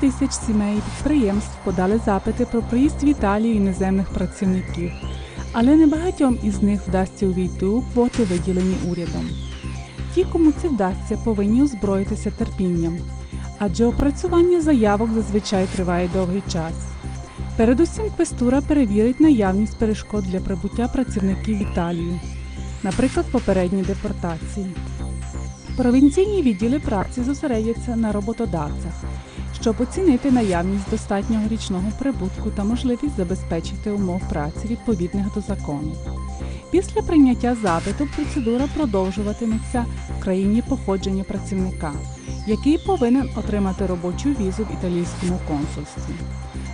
тисяч сімей підприємств подали запити про приїзд в Італію іноземних працівників, але небагатьом із них вдасться увійти у квоти, виділені урядом. Ті, кому це вдасться, повинні озброїтися терпінням, адже опрацювання заявок зазвичай триває довгий час. Передусім, квестура перевірить наявність перешкод для прибуття працівників в Італію, наприклад, попередні депортації. Провінційні відділи праці зосередяться на роботодавцях, щоб оцінити наявність достатнього річного прибутку та можливість забезпечити умов праці відповідних до закону. Після прийняття запиту процедура продовжуватиметься в країні походження працівника, який повинен отримати робочу візу в італійському консульстві.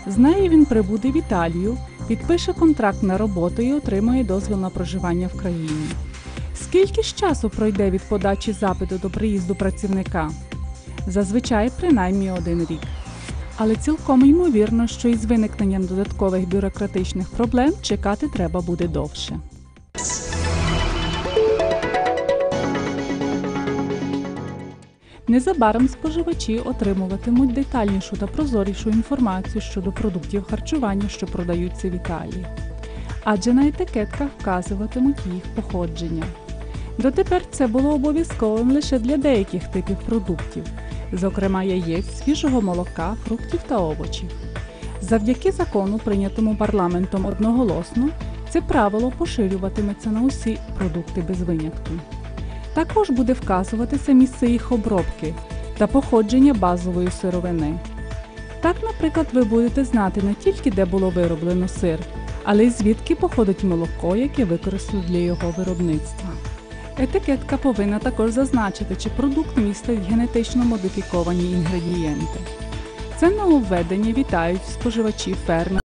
З нею він прибуде в Італію, підпише контракт на роботу і отримує дозвіл на проживання в країні. Скільки ж часу пройде від подачі запиту до приїзду працівника? Зазвичай принаймні один рік. Але цілком ймовірно, що із виникненням додаткових бюрократичних проблем чекати треба буде довше. Незабаром споживачі отримуватимуть детальнішу та прозорішу інформацію щодо продуктів харчування, що продаються в Італії, адже на етикетках вказуватимуть їх походження. Дотепер це було обов'язковим лише для деяких типів продуктів, зокрема яєць, свіжого молока, фруктів та овочів. Завдяки закону, прийнятому парламентом одноголосно, це правило поширюватиметься на усі продукти без винятку. Також буде вказуватися місце їх обробки та походження базової сировини. Так, наприклад, ви будете знати не тільки де було вироблено сир, але й звідки походить молоко, яке використали для його виробництва. Етикетка повинна також зазначити, чи продукт містить генетично модифіковані інгредієнти. Це нововведення вітають споживачі фермери